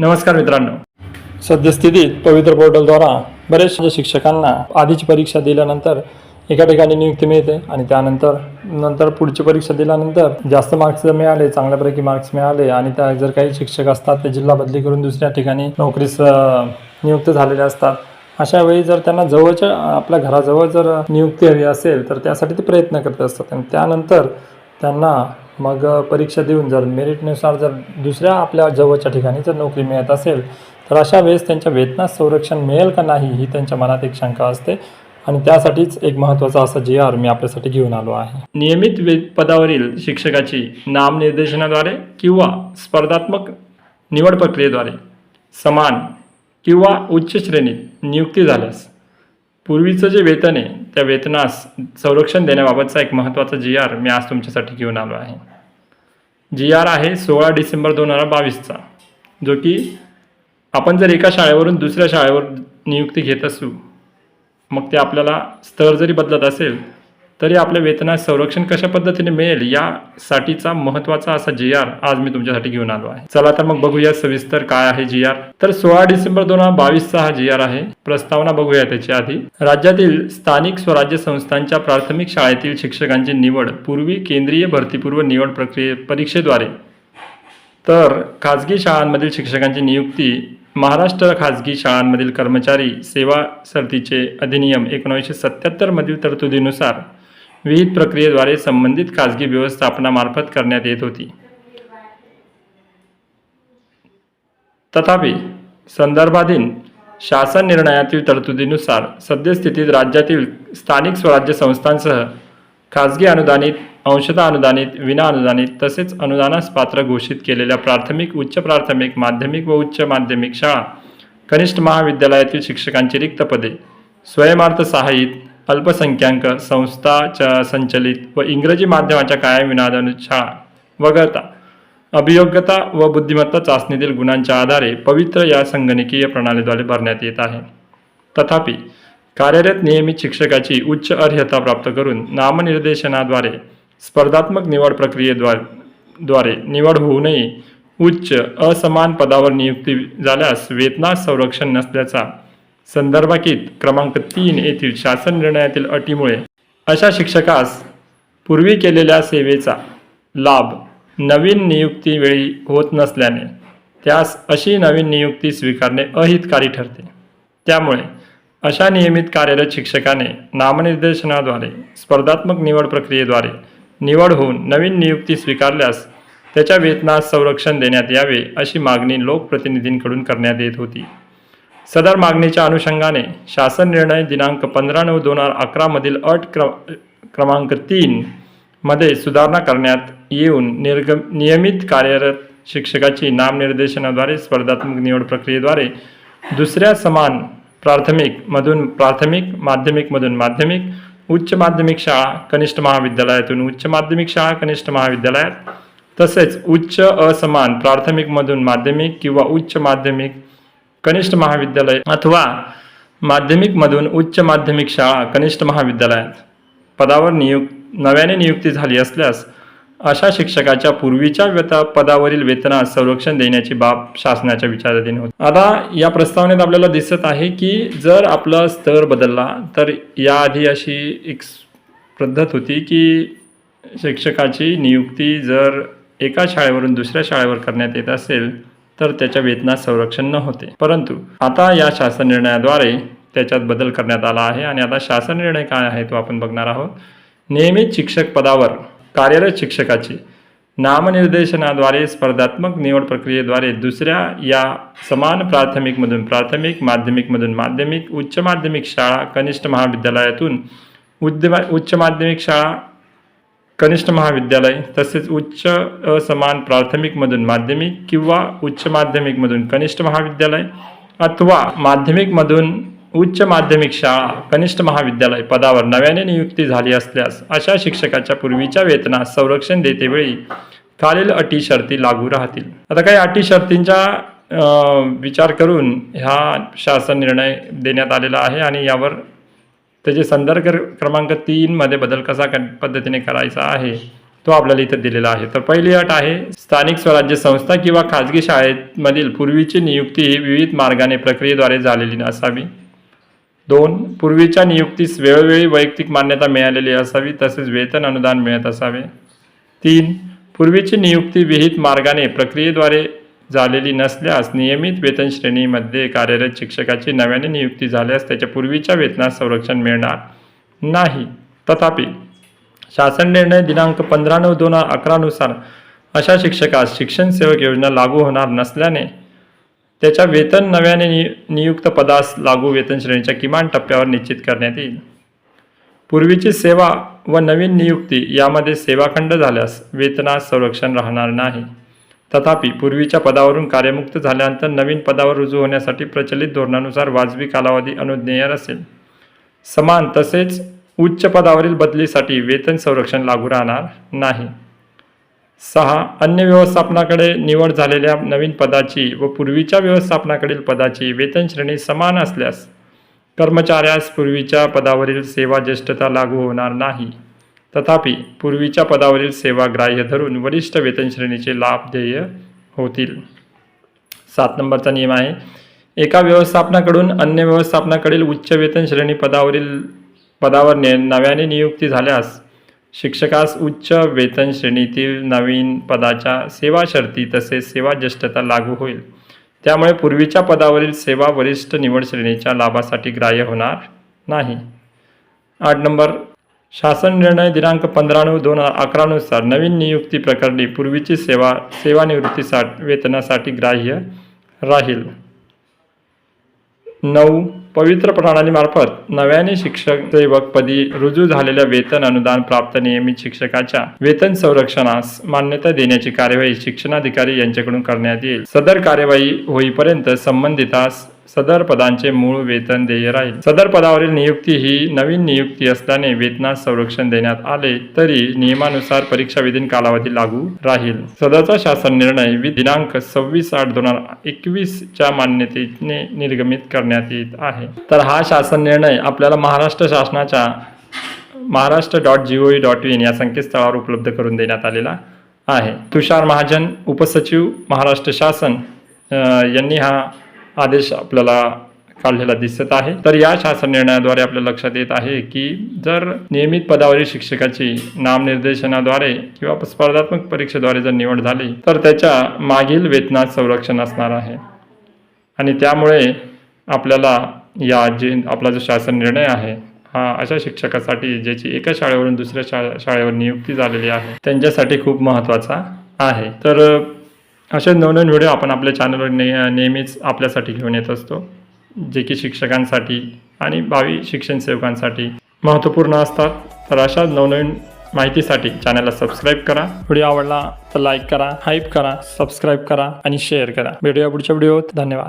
नमस्कार मित्रांनो. सद्यस्थितीत पवित्र पोर्टलद्वारा बरेचशा शिक्षकांना आधीची परीक्षा दिल्यानंतर एका ठिकाणी नियुक्ती मिळते आणि त्यानंतर नंतर पुढची परीक्षा दिल्यानंतर जास्त मार्क्स जर मिळाले चांगल्यापैकी मार्क्स मिळाले आणि त्या जर काही शिक्षक असतात ते जिल्हा बदली करून दुसऱ्या ठिकाणी नोकरीस नियुक्त झालेले असतात. अशा वेळी जर त्यांना जवळच्या आपल्या घराजवळ जर नियुक्ती हवी असेल तर त्यासाठी ते प्रयत्न करत असतात आणि त्यानंतर त्यांना मग परीक्षा देऊन जर मेरिटनुसार जर दुसऱ्या आपल्या जवळच्या ठिकाणी जर नोकरी मिळत असेल तर अशा वेळेस त्यांच्या वेतनात संरक्षण मिळेल का नाही ही त्यांच्या मनात एक शंका असते. आणि त्यासाठीच एक महत्त्वाचा असा जी आर मी आपल्यासाठी घेऊन आलो आहे. नियमित वे पदावरील शिक्षकाची नामनिर्देशनाद्वारे किंवा स्पर्धात्मक निवड प्रक्रियेद्वारे समान किंवा उच्च श्रेणीत नियुक्ती झाल्यास पूर्वीचं जे वेतन आहे त्या वेतनास संरक्षण देण्याबाबतचा एक महत्त्वाचा जी आर मी आज तुमच्यासाठी घेऊन आलो आहे. जी आर आहे सोळा डिसेंबर दोन हजार बावीसचा जो की आपण जर एका शाळेवरून दुसऱ्या शाळेवर नियुक्ती घेत असू मग ते आपल्याला स्तर जरी बदलत असेल तरी आपल्या वेतनात संरक्षण कशा पद्धतीने मिळेल यासाठीचा महत्त्वाचा असा जी आर आज मी तुमच्यासाठी घेऊन आलो आहे. चला तर मग बघूया सविस्तर काय आहे जी आर तर सोळा डिसेंबर दोन हजार बावीसचा हा जी आर आहे. प्रस्तावना बघूया त्याच्या आधी. राज्यातील स्थानिक स्वराज्य संस्थांच्या प्राथमिक शाळेतील शिक्षकांची निवड पूर्वी केंद्रीय भरतीपूर्व निवड प्रक्रिये परीक्षेद्वारे. तर खाजगी शाळांमधील शिक्षकांची नियुक्ती महाराष्ट्र खाजगी शाळांमधील कर्मचारी सेवा सर्तीचे अधिनियम एकोणीसशे सत्याहत्तरमधील तरतुदीनुसार विविध प्रक्रियेद्वारे संबंधित खाजगी व्यवस्थापनामार्फत करण्यात येत होती. तथापि संदर्भाधीन शासन निर्णयातील तरतुदीनुसार सद्यस्थितीत राज्यातील स्थानिक स्वराज्य संस्थांसह खाजगी अनुदानित अंशतः अनुदानित विना अनुदानित तसेच अनुदानास पात्र घोषित केलेल्या प्राथमिक उच्च प्राथमिक माध्यमिक व उच्च माध्यमिक शाळा कनिष्ठ महाविद्यालयातील शिक्षकांची रिक्त पदे स्वयमार्थ सहाय्यित अल्पसंख्याक संस्थाच्या संचलित व इंग्रजी माध्यमाच्या कायम विनादानित शाळा वगळता. अभियोग्यता व बुद्धिमत्ता चाचणीतील गुणांच्या आधारे पवित्र या संगणकीय प्रणालीद्वारे भरण्यात येत आहे. तथापि कार्यरत नियमित शिक्षकाची उच्च अर्हता प्राप्त करून नामनिर्देशनाद्वारे स्पर्धात्मक निवड प्रक्रियेद्वारे द्वारे निवड होऊनही उच्च असमान पदावर नियुक्ती झाल्यास वेतनास संरक्षण नसल्याचा संदर्भाकीत क्रमांक तीन येथील शासन निर्णयातील अटीमुळे अशा शिक्षकास पूर्वी केलेल्या सेवेचा लाभ नवीन नियुक्तीवेळी होत नसल्याने त्यास अशी नवीन नियुक्ती स्वीकारणे अहितकारी ठरते. त्यामुळे अशा नियमित कार्यरत शिक्षकाने नामनिर्देशनाद्वारे स्पर्धात्मक निवड प्रक्रियेद्वारे निवड होऊन नवीन नियुक्ती स्वीकारल्यास त्याच्या वेतनास संरक्षण देण्यात यावे अशी मागणी लोकप्रतिनिधींकडून करण्यात येत होती. सदर मागणीच्या अनुषंगाने शासन निर्णय दिनांक पंधरा नऊ दोन हजार अकरामधील अट क्र क्रमांक तीनमध्ये सुधारणा करण्यात येऊन निर्ग नियमित कार्यरत शिक्षकाची नामनिर्देशनाद्वारे स्पर्धात्मक निवड प्रक्रियेद्वारे दुसऱ्या समान प्राथमिकमधून प्राथमिक माध्यमिकमधून माध्यमिक उच्च माध्यमिक शाळा कनिष्ठ महाविद्यालयातून उच्च माध्यमिक शाळा कनिष्ठ महाविद्यालयात तसेच उच्च असमान प्राथमिकमधून माध्यमिक किंवा उच्च माध्यमिक कनिष्ठ महाविद्यालय अथवा माध्यमिकमधून उच्च माध्यमिक शाळा कनिष्ठ महाविद्यालयात पदावर नियुक् नव्याने नियुक्ती झाली असल्यास अशा शिक्षकाच्या पूर्वीच्या वेता पदावरील वेतनास संरक्षण देण्याची बाब शासनाच्या विचाराधीन होती. आता या प्रस्तावनेत आपल्याला दिसत आहे की जर आपला स्तर बदलला तर याआधी अशी एक पद्धत होती की शिक्षकाची नियुक्ती जर एका शाळेवरून दुसऱ्या शाळेवर करण्यात येत असेल तर त्याच्या वेतनात संरक्षण न होते परंतु आता या शासन निर्णयाद्वारे त्याच्यात बदल करण्यात आला आहे आणि आता शासन निर्णय काय आहे तो आपण बघणार आहोत. नियमित शिक्षक पदावर कार्यरत शिक्षकाची नामनिर्देशनाद्वारे स्पर्धात्मक निवड प्रक्रियेद्वारे दुसऱ्या या समान प्राथमिकमधून प्राथमिक माध्यमिकमधून माध्यमिक उच्च माध्यमिक शाळा कनिष्ठ महाविद्यालयातून उद्य उच्च माध्यमिक शाळा कनिष्ठ महाविद्यालय तसेच उच्च असमान प्राथमिकमधून माध्यमिक किंवा उच्च माध्यमिकमधून कनिष्ठ महाविद्यालय अथवा माध्यमिकमधून उच्च माध्यमिक शाळा कनिष्ठ महाविद्यालय पदावर नव्याने नियुक्ती झाली असल्यास अशा शिक्षकाच्या पूर्वीच्या वेतनास संरक्षण देतेवेळी खालील अटी शर्ती लागू राहतील. आता काही अटी शर्तींचा विचार करून ह्या शासन निर्णय देण्यात आलेला आहे आणि यावर त्याचे संदर्भ क्रमांक तीनमध्ये बदल कसा क पद्धतीने करायचा आहे तो आपल्याला इथं दिलेला आहे. तर पहिली अट आहे स्थानिक स्वराज्य संस्था किंवा खाजगी शाळेमधील पूर्वीची नियुक्ती ही विविध मार्गाने प्रक्रियेद्वारे झालेली असावी दोन पूर्वीच्या नियुक्तीस वेळोवेळी वैयक्तिक मान्यता मिळालेली असावी तसेच वेतन अनुदान मिळत असावे. तीन पूर्वीची नियुक्ती विहित मार्गाने प्रक्रियेद्वारे झालेली नसल्यास नियमित वेतन श्रेणीमध्ये कार्यरत शिक्षकाची नव्याने नियुक्ती झाल्यास त्याच्या पूर्वीच्या वेतनात संरक्षण मिळणार नाही. तथापि शासन निर्णय दिनांक पंधरा नऊ दोन हजार अकरानुसार अशा शिक्षकास शिक्षण सेवक योजना लागू होणार नसल्याने त्याच्या वेतन नव्याने नि नियुक्त पदास लागू वेतन श्रेणीच्या किमान टप्प्यावर निश्चित करण्यात येईल. पूर्वीची सेवा व नवीन नियुक्ती यामध्ये सेवाखंड झाल्यास वेतनास संरक्षण राहणार नाही. तथापि पूर्वीच्या पदावरून कार्यमुक्त झाल्यानंतर नवीन पदावर रुजू होण्यासाठी प्रचलित धोरणानुसार वाजवी कालावधी अनुज्ञेय असेल. समान तसेच उच्च पदावरील बदलीसाठी वेतन संरक्षण लागू राहणार नाही. सहा अन्य व्यवस्थापनाकडे निवड झालेल्या नवीन पदाची व पूर्वीच्या व्यवस्थापनाकडील पदाची वेतन श्रेणी समान असल्यास कर्मचाऱ्यास पूर्वीच्या पदावरील सेवा ज्येष्ठता लागू होणार नाही. तथापि पूर्वीच्या पदावरील सेवा ग्राह्य धरून वरिष्ठ वेतन श्रेणीचे लाभ देय होतील. सात नंबरचा नियम आहे एका व्यवस्थापनाकडून अन्य व्यवस्थापनाकडील उच्च वेतन श्रेणी पदावरील पदावर ने नव्याने नियुक्ती झाल्यास शिक्षकास उच्च वेतन श्रेणीतील नवीन पदाच्या सेवा शर्ती तसेच सेवा ज्येष्ठता लागू होईल. त्यामुळे पूर्वीच्या पदावरील सेवा वरिष्ठ निवड श्रेणीच्या लाभासाठी ग्राह्य होणार नाही. आठ नंबर शासन निर्णय दिनांक पंधरा नऊ दोन हजार अकरानुसार नवीन नियुक्ती प्रकरणी पूर्वीची सेवा सेवानिवृत्तीसाठी वेतनासाठी ग्राह्य राहील. नऊ पवित्र प्रणालीमार्फत नव्याने शिक्षक सेवक पदी रुजू झालेल्या वेतन अनुदान प्राप्त नियमित शिक्षकाच्या वेतन संरक्षणास मान्यता देण्याची कार्यवाही शिक्षणाधिकारी यांच्याकडून करण्यात येईल. सदर कार्यवाही होईपर्यंत संबंधितास सदर पदांचे मूळ वेतन देय राहील. सदर पदावरील नियुक्ती ही नवीन नियुक्ती असल्याने वेतनास संरक्षण देण्यात आले तरी नियमानुसार परीक्षा विधीन कालावधी लागू राहील. सदरचा शासन निर्णय दिनांक सव्वीस आठ दोन हजार एकवीसच्या मान्यतेने निर्गमित करण्यात येत आहे. तर हा शासन निर्णय आपल्याला महाराष्ट्र शासनाच्या Maharashtra dot G O dot in या संकेतस्थळावर उपलब्ध करून देण्यात आलेला आहे. तुषार महाजन उपसचिव महाराष्ट्र शासन यांनी हा आदेश आपल्याला काढलेला दिसत आहे. तर या शासन निर्णयाद्वारे आपल्या लक्षात येत आहे की जर नियमित पदावरील शिक्षकाची नामनिर्देशनाद्वारे किंवा स्पर्धात्मक परीक्षेद्वारे जर निवड झाली तर त्याच्या मागील वेतनात संरक्षण असणार आहे. आणि त्यामुळे आपल्याला या जे आपला जो शासन निर्णय आहे हा अशा शिक्षकासाठी ज्याची एका शाळेवरून दुसऱ्या शा शाळेवर नियुक्ती झालेली आहे त्यांच्यासाठी खूप महत्त्वाचा आहे. तर अ, असे नवनवीन व्हिडिओ आपण आपल्या चॅनलवर ने नेहमीच आपल्यासाठी घेऊन येत असतो. जे की शिक्षकांसाठी आणि भावी शिक्षण सेवकांसाठी महत्त्वपूर्ण असतात. तर अशा नवनवीन माहितीसाठी चॅनलला सबस्क्राईब करा. व्हिडिओ आवडला तर लाईक करा हाईप करा सबस्क्राईब करा आणि शेअर करा. भेटूया पुढच्या व्हिडिओत धन्यवाद.